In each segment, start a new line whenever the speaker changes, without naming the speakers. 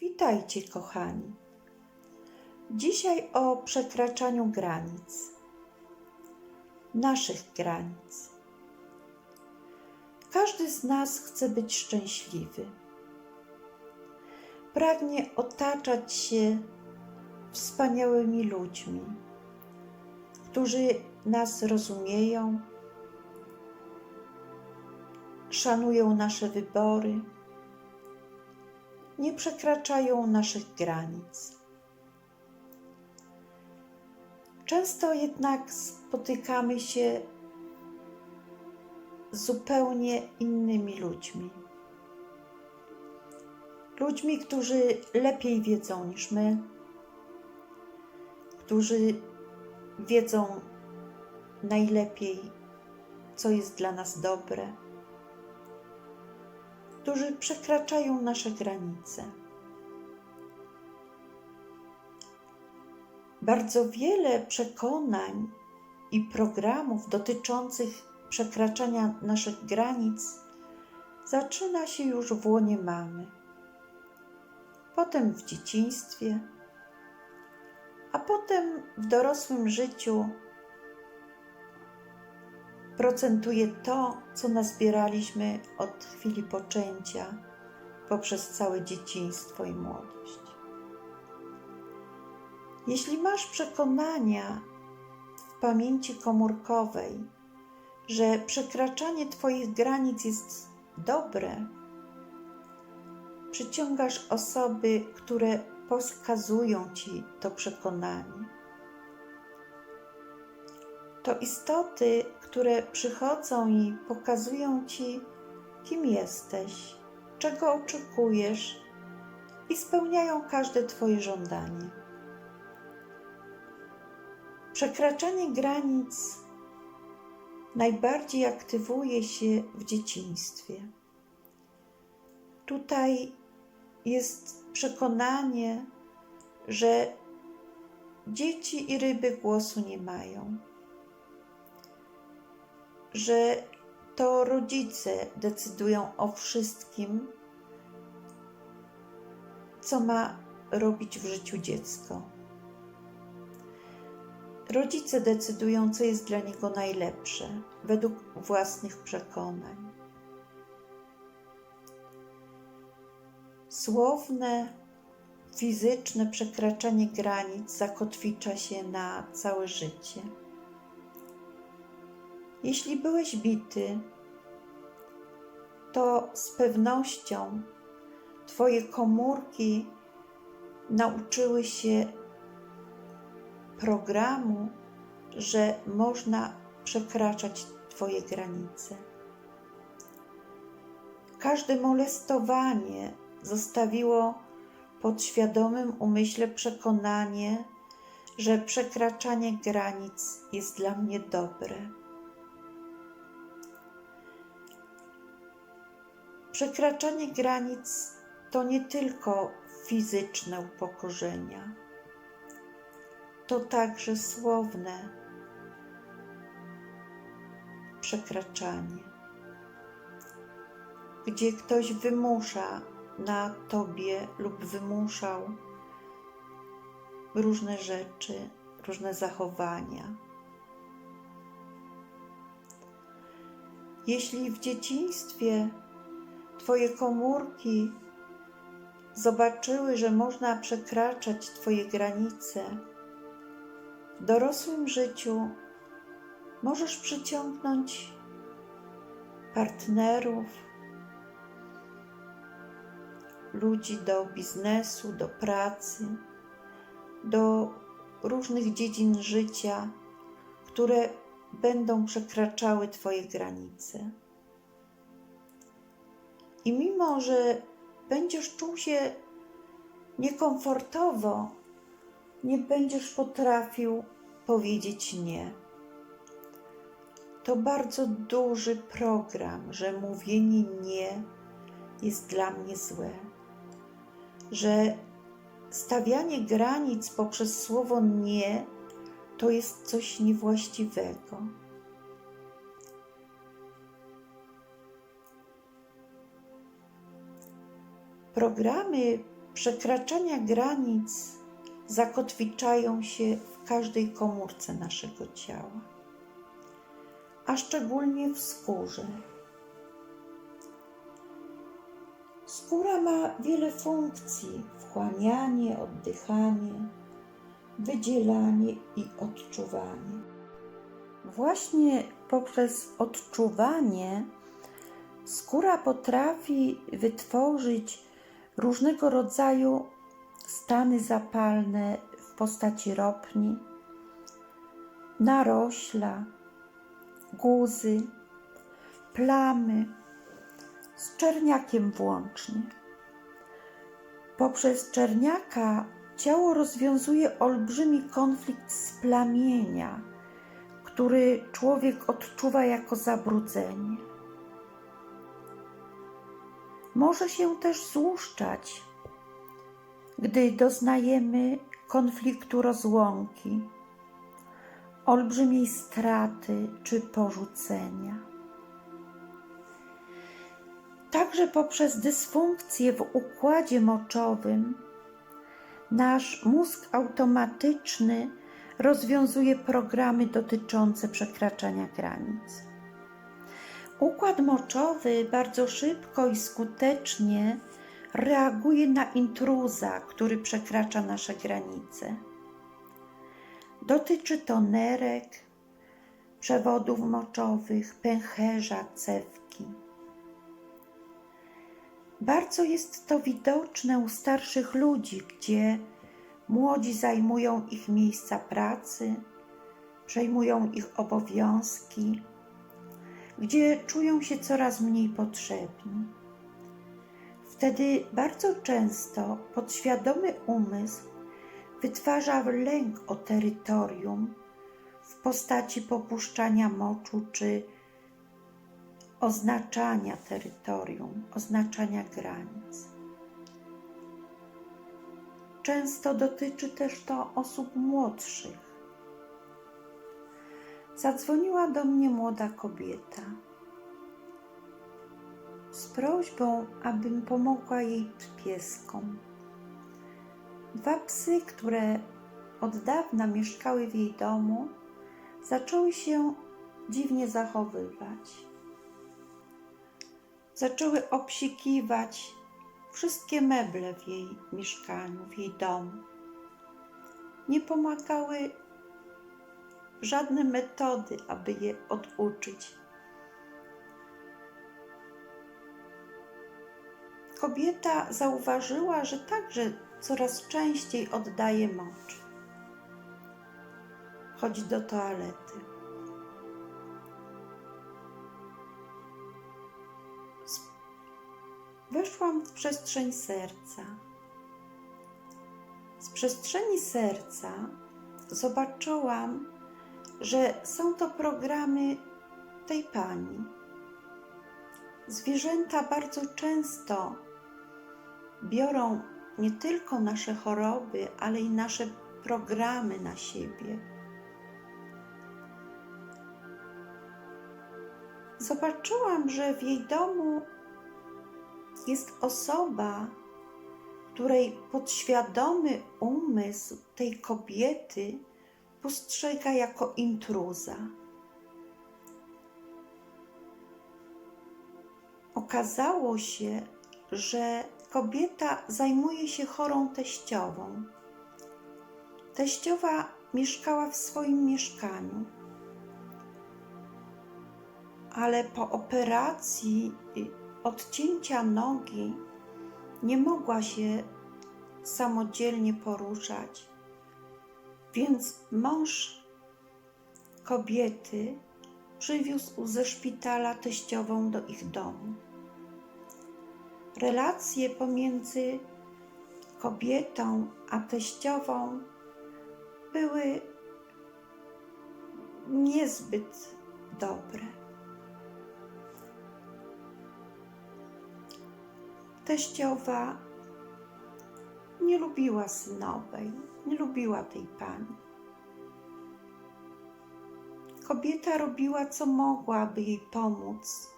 Witajcie, kochani. Dzisiaj o przekraczaniu granic, naszych granic. Każdy z nas chce być szczęśliwy. Pragnie otaczać się wspaniałymi ludźmi, którzy nas rozumieją, szanują nasze wybory nie przekraczają naszych granic. Często jednak spotykamy się z zupełnie innymi ludźmi. Ludźmi, którzy lepiej wiedzą niż my, którzy wiedzą najlepiej, co jest dla nas dobre którzy przekraczają nasze granice. Bardzo wiele przekonań i programów dotyczących przekraczania naszych granic zaczyna się już w łonie mamy, potem w dzieciństwie, a potem w dorosłym życiu procentuje to, co nazbieraliśmy od chwili poczęcia poprzez całe dzieciństwo i młodość. Jeśli masz przekonania w pamięci komórkowej, że przekraczanie Twoich granic jest dobre, przyciągasz osoby, które poskazują Ci to przekonanie to istoty, które przychodzą i pokazują ci, kim jesteś, czego oczekujesz i spełniają każde Twoje żądanie. Przekraczanie granic najbardziej aktywuje się w dzieciństwie. Tutaj jest przekonanie, że dzieci i ryby głosu nie mają że to rodzice decydują o wszystkim, co ma robić w życiu dziecko. Rodzice decydują, co jest dla niego najlepsze, według własnych przekonań. Słowne, fizyczne przekraczanie granic zakotwicza się na całe życie. Jeśli byłeś bity, to z pewnością Twoje komórki nauczyły się programu, że można przekraczać Twoje granice. Każde molestowanie zostawiło pod świadomym umyśle przekonanie, że przekraczanie granic jest dla mnie dobre. Przekraczanie granic to nie tylko fizyczne upokorzenia, to także słowne przekraczanie, gdzie ktoś wymusza na tobie lub wymuszał różne rzeczy, różne zachowania. Jeśli w dzieciństwie Twoje komórki zobaczyły, że można przekraczać Twoje granice, w dorosłym życiu możesz przyciągnąć partnerów, ludzi do biznesu, do pracy, do różnych dziedzin życia, które będą przekraczały Twoje granice. I mimo, że będziesz czuł się niekomfortowo, nie będziesz potrafił powiedzieć nie. To bardzo duży program, że mówienie nie jest dla mnie złe, że stawianie granic poprzez słowo nie to jest coś niewłaściwego Programy przekraczania granic zakotwiczają się w każdej komórce naszego ciała, a szczególnie w skórze. Skóra ma wiele funkcji: wchłanianie, oddychanie, wydzielanie i odczuwanie. Właśnie poprzez odczuwanie skóra potrafi wytworzyć różnego rodzaju stany zapalne w postaci ropni, narośla, guzy, plamy, z czerniakiem włącznie. Poprzez czerniaka ciało rozwiązuje olbrzymi konflikt splamienia, który człowiek odczuwa jako zabrudzenie. Może się też złuszczać, gdy doznajemy konfliktu rozłąki, olbrzymiej straty czy porzucenia. Także poprzez dysfunkcję w układzie moczowym nasz mózg automatyczny rozwiązuje programy dotyczące przekraczania granic. Układ moczowy bardzo szybko i skutecznie reaguje na intruza, który przekracza nasze granice. Dotyczy to nerek, przewodów moczowych, pęcherza, cewki. Bardzo jest to widoczne u starszych ludzi, gdzie młodzi zajmują ich miejsca pracy, przejmują ich obowiązki, gdzie czują się coraz mniej potrzebni. Wtedy bardzo często podświadomy umysł wytwarza lęk o terytorium w postaci popuszczania moczu czy oznaczania terytorium, oznaczania granic. Często dotyczy też to osób młodszych. Zadzwoniła do mnie młoda kobieta z prośbą, abym pomogła jej pieskom. Dwa psy, które od dawna mieszkały w jej domu, zaczęły się dziwnie zachowywać. Zaczęły obsikiwać wszystkie meble w jej mieszkaniu, w jej domu. Nie pomagały żadne metody, aby je oduczyć. Kobieta zauważyła, że także coraz częściej oddaje mocz. Chodzi do toalety. Weszłam w przestrzeń serca. Z przestrzeni serca zobaczyłam, że są to programy tej pani. Zwierzęta bardzo często biorą nie tylko nasze choroby, ale i nasze programy na siebie. Zobaczyłam, że w jej domu jest osoba, której podświadomy umysł tej kobiety postrzega jako intruza. Okazało się, że kobieta zajmuje się chorą teściową. Teściowa mieszkała w swoim mieszkaniu, ale po operacji odcięcia nogi nie mogła się samodzielnie poruszać, więc mąż kobiety przywiózł ze szpitala teściową do ich domu. Relacje pomiędzy kobietą a teściową były niezbyt dobre. Teściowa nie lubiła synowej, nie lubiła tej pani. Kobieta robiła co mogła, aby jej pomóc.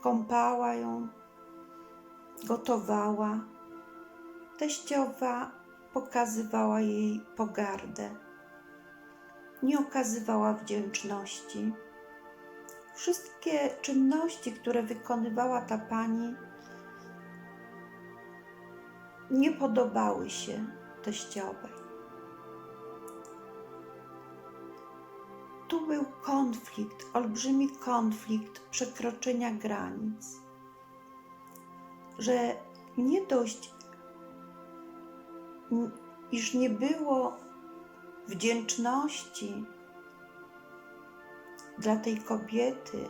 Kąpała ją, gotowała, teściowa pokazywała jej pogardę. Nie okazywała wdzięczności. Wszystkie czynności, które wykonywała ta pani, nie podobały się teściowej. Tu był konflikt, olbrzymi konflikt przekroczenia granic, że nie dość, iż nie było wdzięczności dla tej kobiety,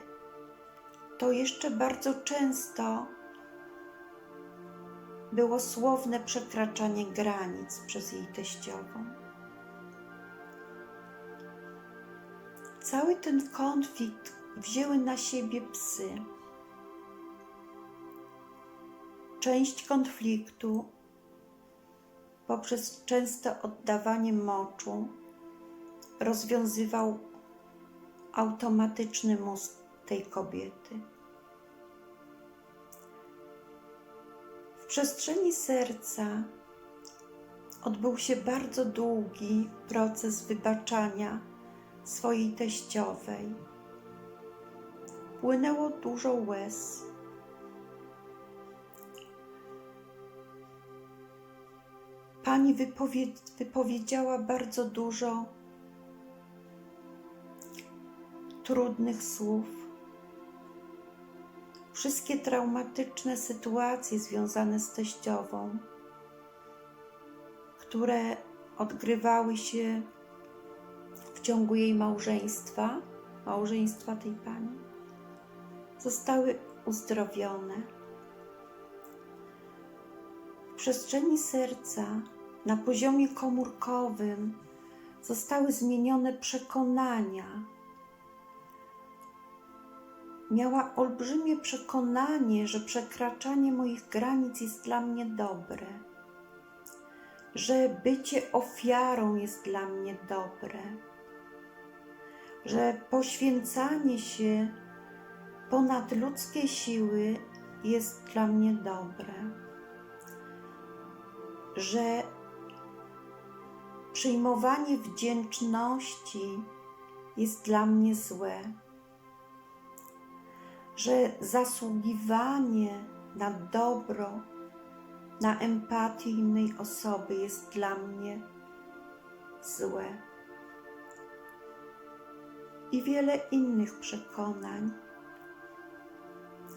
to jeszcze bardzo często było słowne przekraczanie granic przez jej teściową. Cały ten konflikt wzięły na siebie psy. Część konfliktu poprzez częste oddawanie moczu rozwiązywał automatyczny mózg tej kobiety. Przestrzeni serca odbył się bardzo długi proces wybaczania swojej teściowej. Płynęło dużo łez. Pani wypowie- wypowiedziała bardzo dużo trudnych słów. Wszystkie traumatyczne sytuacje związane z teściową, które odgrywały się w ciągu jej małżeństwa, małżeństwa tej pani, zostały uzdrowione. W przestrzeni serca, na poziomie komórkowym, zostały zmienione przekonania. Miała olbrzymie przekonanie, że przekraczanie moich granic jest dla mnie dobre, że bycie ofiarą jest dla mnie dobre, że poświęcanie się ponad ludzkie siły jest dla mnie dobre, że przyjmowanie wdzięczności jest dla mnie złe, że zasługiwanie na dobro, na empatię innej osoby jest dla mnie złe. I wiele innych przekonań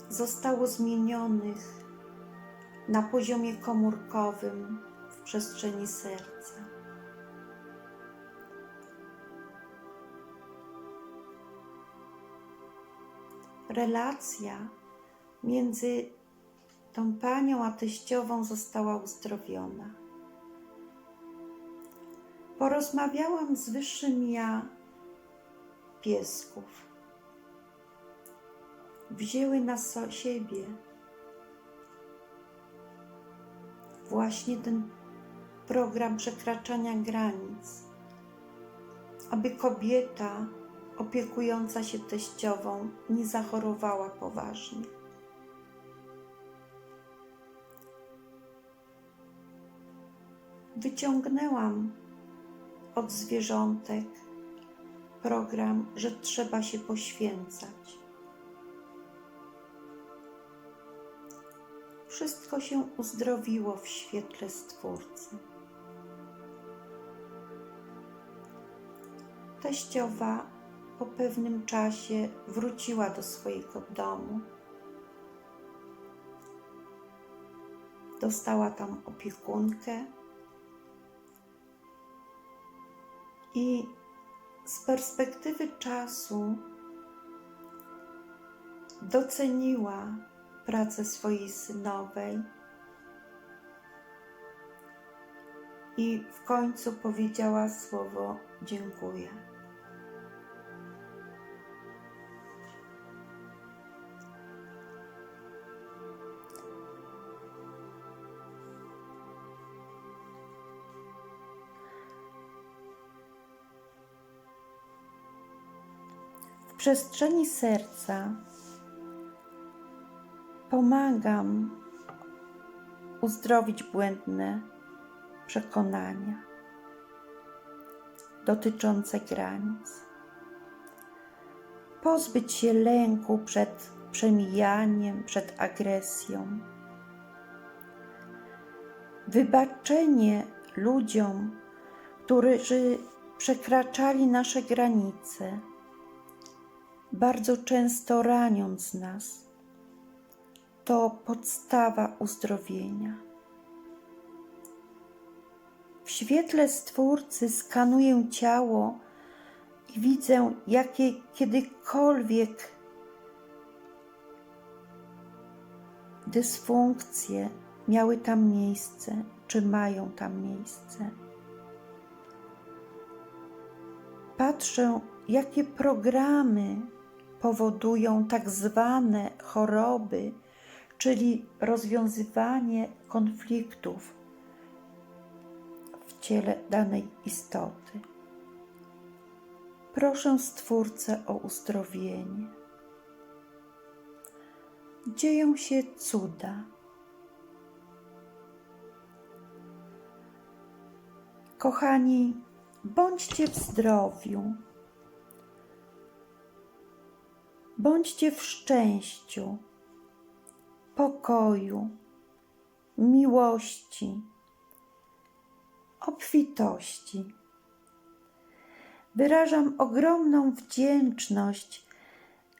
zostało zmienionych na poziomie komórkowym w przestrzeni serca. Relacja między tą panią a teściową została uzdrowiona. Porozmawiałam z wyższym ja piesków. Wzięły na so- siebie właśnie ten program przekraczania granic, aby kobieta opiekująca się teściową nie zachorowała poważnie. Wyciągnęłam od zwierzątek program, że trzeba się poświęcać. Wszystko się uzdrowiło w świetle Stwórcy. Teściowa po pewnym czasie wróciła do swojego domu. Dostała tam opiekunkę i z perspektywy czasu doceniła pracę swojej synowej i w końcu powiedziała słowo dziękuję. Przestrzeni serca pomagam uzdrowić błędne przekonania dotyczące granic, pozbyć się lęku przed przemijaniem, przed agresją, wybaczenie ludziom, którzy przekraczali nasze granice, bardzo często raniąc nas. To podstawa uzdrowienia. W świetle Stwórcy skanuję ciało i widzę, jakie kiedykolwiek dysfunkcje miały tam miejsce, czy mają tam miejsce. Patrzę, jakie programy powodują tak zwane choroby, czyli rozwiązywanie konfliktów w ciele danej istoty. Proszę Stwórcę o uzdrowienie. Dzieją się cuda. Kochani, bądźcie w zdrowiu, bądźcie w szczęściu, pokoju, miłości, obfitości. Wyrażam ogromną wdzięczność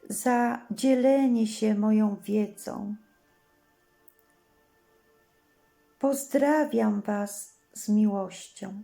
za dzielenie się moją wiedzą. Pozdrawiam Was z miłością.